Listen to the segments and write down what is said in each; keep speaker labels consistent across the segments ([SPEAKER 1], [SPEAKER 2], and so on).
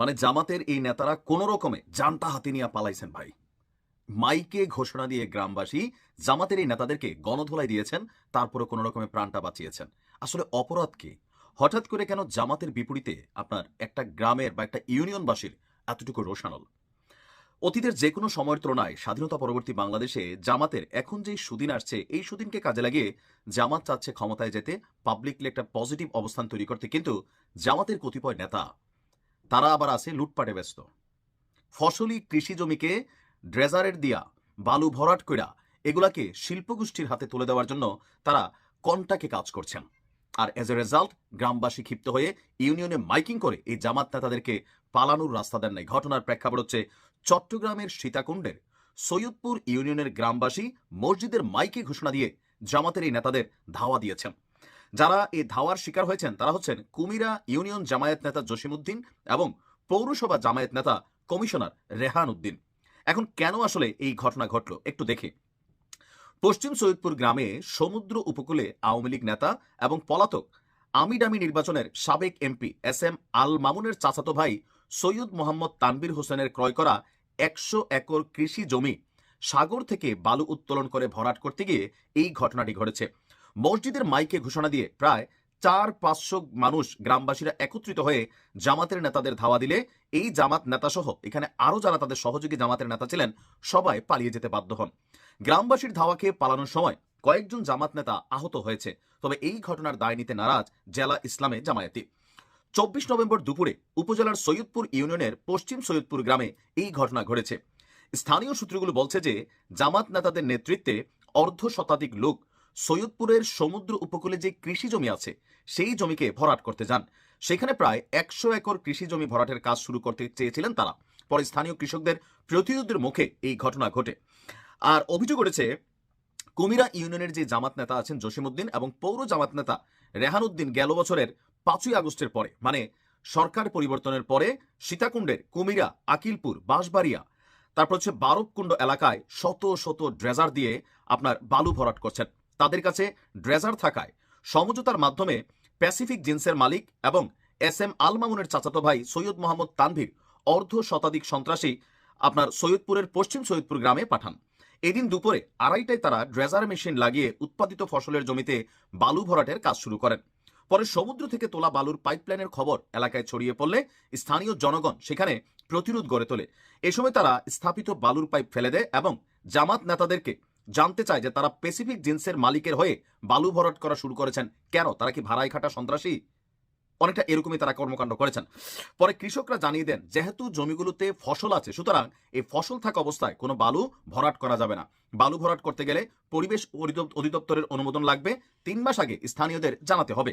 [SPEAKER 1] মানে জামাতের এই নেতারা কোনো রকমে জানটা হাতে নিয়ে পালাইছেন ভাই। মাইকে ঘোষণা দিয়ে গ্রামবাসী জামাতের এই নেতাদেরকে গণধোলাই দিয়েছেন, তারপরে কোনো রকমে প্রাণটা বাঁচিয়েছেন। আসলে অপরাধ কি? হঠাৎ করে কেন জামাতের বিপরীতে আপনার একটা গ্রামের বা একটা ইউনিয়নবাসীর এতটুকু রোশানল অতীতের যে কোনো সময়ের তুলনায় স্বাধীনতা পরবর্তী বাংলাদেশে জামাতের এখন যে সুদিন আসছে, এই সুদিনকে কাজে লাগিয়ে জামাত চাচ্ছে ক্ষমতায় যেতে পাবলিকলি একটা পজিটিভ অবস্থান তৈরি করতে। কিন্তু জামাতের কতিপয় নেতা তারা আবার আছে লুটপাটে ব্যস্ত। ফসলি কৃষি জমিকে ড্রেজারের দিয়া, বালু ভরাট কইরা এগুলাকে শিল্পগোষ্ঠীর হাতে তুলে দেওয়ার জন্য তারা কন্টাকে কাজ করছেন। আর এজ এ রেজাল্ট গ্রামবাসী ক্ষিপ্ত হয়ে ইউনিয়নে মাইকিং করে এই জামাত নেতাদেরকে পালানোর রাস্তা দেন নাই। ঘটনার প্রেক্ষাপট হচ্ছে চট্টগ্রামের সীতাকুণ্ডের সৈয়দপুর ইউনিয়নের গ্রামবাসী মসজিদের মাইকে ঘোষণা দিয়ে জামাতের এই নেতাদের ধাওয়া দিয়েছেন। যারা এই ধাওয়ার শিকার হয়েছেন তারা হচ্ছেন কুমিরা ইউনিয়ন জামায়াত নেতা জসিমউদ্দিন এবং পৌরসভা জামায়াত নেতা কমিশনার রেহান উদ্দিন এখন কেন আসলে এই ঘটনা ঘটল একটু দেখে। পশ্চিম সৈয়দপুর গ্রামে সমুদ্র উপকূলে আওয়ামী লীগ নেতা এবং পলাতক আমিডামি নির্বাচনের সাবেক এমপি এস এম আল মামুনের চাচাতো ভাই সৈয়দ মোহাম্মদ তানবির হোসেনের ক্রয় করা একশো একর কৃষি জমি সাগর থেকে বালু উত্তোলন করে ভরাট করতে গিয়ে এই ঘটনাটি ঘটেছে। মসজিদের মাইকে ঘোষণা দিয়ে প্রায় চার পাঁচশো মানুষ গ্রামবাসীরা একত্রিত হয়ে জামাতের নেতাদের ধাওয়া দিলে এই জামাত নেতাসহ, এখানে আরও যারা তাদের সহযোগী জামাতের নেতা ছিলেন, সবাই পালিয়ে যেতে বাধ্য হন। গ্রামবাসীর ধাওয়া খেয়ে পালানোর সময় কয়েকজন জামাত নেতা আহত হয়েছে। তবে এই ঘটনার দায় নিতে নারাজ জেলা ইসলামে জামায়াতি। চব্বিশ নভেম্বর দুপুরে উপজেলার সৈয়দপুর ইউনিয়নের পশ্চিম সৈয়দপুর গ্রামে এই ঘটনা ঘটেছে। স্থানীয় সূত্রগুলো বলছে যে, জামাত নেতাদের নেতৃত্বে অর্ধ শতাধিক লোক সৈয়দপুরের সমুদ্র উপকূলে যে কৃষি জমি আছে, সেই জমিকে ভরাট করতে যান। সেখানে প্রায় একশো একর কৃষি জমি ভরাটের কাজ শুরু করতে চেয়েছিলেন তারা। পরে স্থানীয় কৃষকদের প্রতিরোধের মুখে এই ঘটনা ঘটে। আর অভিযোগ করেছে কুমিরা ইউনিয়নের যে জামাত নেতা আছেন জসিমউদ্দিন এবং পৌর জামাত নেতা রেহানউদ্দিন গেল বছরের পাঁচই আগস্টের পরে মানে সরকার পরিবর্তনের পরে সীতাকুণ্ডের কুমিরা, আকিলপুর, বাঁশবাড়িয়া, তারপর হচ্ছে বারবকুণ্ড এলাকায় শত শত ড্রেজার দিয়ে আপনার বালু ভরাট করছেন। তাদের কাছে ড্রেজার থাকায় সমঝোতার মাধ্যমে প্যাসিফিক জিন্সের মালিক এবং এস এম আল মামুনের চাচাতো ভাই সৈয়দ মোহাম্মদ তানভীর অর্ধ শতাধিক সন্ত্রাসী আপনার সৈয়দপুরের পশ্চিম সৈয়দপুর গ্রামে পাঠান। এদিন দুপুরে আড়াইটায় তারা ড্রেজার মেশিন লাগিয়ে উৎপাদিত ফসলের জমিতে বালু ভরাটের কাজ শুরু করেন। পরে সমুদ্র থেকে তোলা বালুর পাইপলাইনের খবর এলাকায় ছড়িয়ে পড়লে স্থানীয় জনগণ সেখানে প্রতিরোধ গড়ে তোলে। এ সময় তারা স্থাপিত বালুর পাইপ ফেলে দেয় এবং জামাত নেতাদেরকে জানতে চায় যে তারা প্যাসিফিক জিন্সের মালিকের হয়ে বালু ভরাট করা শুরু করেছেন। কেন? তারা কি ভাড়ায় খাটা সন্ত্রাসী? অনেকটা এরকমই তারা কর্মকাণ্ড করেছেন। পরে কৃষকরা জানিয়ে দেন, যেহেতু জমিগুলোতে ফসল আছে, সুতরাং এই ফসল থাকা অবস্থায় কোনো বালু ভরাট করা যাবে না। বালু ভরাট করতে গেলে পরিবেশ অধিদপ্তরের অনুমোদন লাগবে। তিন মাস আগে স্থানীয়দের জানাতে হবে।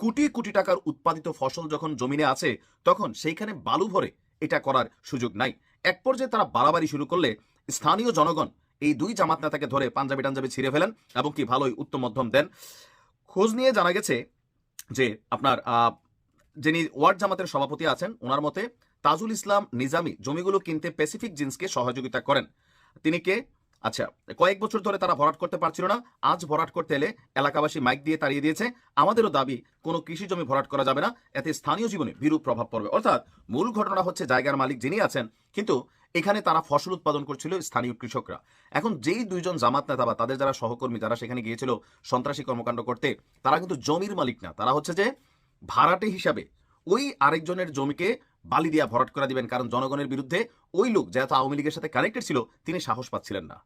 [SPEAKER 1] কোটি কোটি টাকার উৎপাদিত ফসল যখন জমিনে আছে, তখন সেইখানে বালু ভরে এটা করার সুযোগ নাই। এক পর্যায়ে তারা বাড়াবাড়ি শুরু করলে স্থানীয় জনগণ এই দুই জামাত নেতাকে ধরে পাঞ্জাবি টাঞ্জাবি ছিঁড়ে ফেলেন এবং কি ভালোই উত্তম মধ্যম দেন। খোঁজ নিয়ে জানা গেছে যে আপনার যিনি ওয়ার্ড জামাতের সভাপতি আছেন, ওনার মতে তাজুল ইসলাম নিজামি জমিগুলো কিনতে প্যাসিফিক জিন্সকে সহযোগিতা করেন। তিনি কে? আচ্ছা কয়েক বছর ধরে তারা ভরাট করতে পারছিল না, আজ ভরাট করতে এলে এলাকাবাসী মাইক দিয়ে তাড়িয়ে দিয়েছে। আমাদেরও দাবি, কোনো কৃষি জমি ভরাট করা যাবে না, এতে স্থানীয় জীবনে বিরূপ প্রভাব পড়বে। অর্থাৎ মূল ঘটনা হচ্ছে জায়গার মালিক যিনি আছেন, কিন্তু এখানে তারা ফসল উৎপাদন করছিল স্থানীয় কৃষকরা। এখন যেই দুইজন জামাত নেতা বা তাদের যারা সহকর্মী যারা সেখানে গিয়েছিল সন্ত্রাসী কর্মকাণ্ড করতে, তারা কিন্তু জমির মালিক না। তারা হচ্ছে যে ভাড়াটে হিসাবে ওই আরেকজনের জমিকে বালি দিয়া ভরাট করে দিবেন। কারণ জনগণের বিরুদ্ধে ওই লোক, যেহেতু আওয়ামী লীগের সাথে কানেক্টেড ছিল, তিনি সাহস পাচ্ছিলেন না।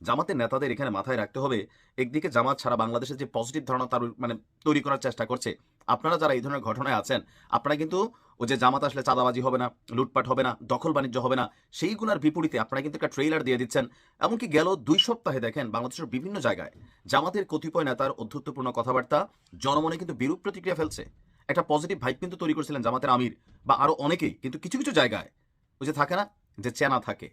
[SPEAKER 1] জামাতের নেতাদের এখানে মাথায় রাখতে হবে, একদিকে জামাত ছাড়া বাংলাদেশের যে পজিটিভ ধারণা তার মানে তৈরি করার চেষ্টা করছে। আপনারা যারা এই ধরনের ঘটনায় আছেন, আপনারা কিন্তু ও যে জামাত আসলে চাঁদাবাজি হবে না, লুটপাট হবে না, দখল বাণিজ্য হবে না, সেইগুলোর বিপরীতে আপনারা কিন্তু একটা ট্রেইলার দিয়ে দিচ্ছেন। এমনকি গেল দুই সপ্তাহে দেখেন বাংলাদেশের বিভিন্ন জায়গায় জামাতের কতিপয় নেতার অধ্যত্বপূর্ণ কথাবার্তা জনমনে কিন্তু বিরূপ প্রতিক্রিয়া ফেলছে। একটা পজিটিভ ভাইব কিন্তু তৈরি করেছিলেন জামাতের আমির বা আরও অনেকেই, কিন্তু কিছু কিছু জায়গায় ওই যে থাকে না, যে চেনা থাকে।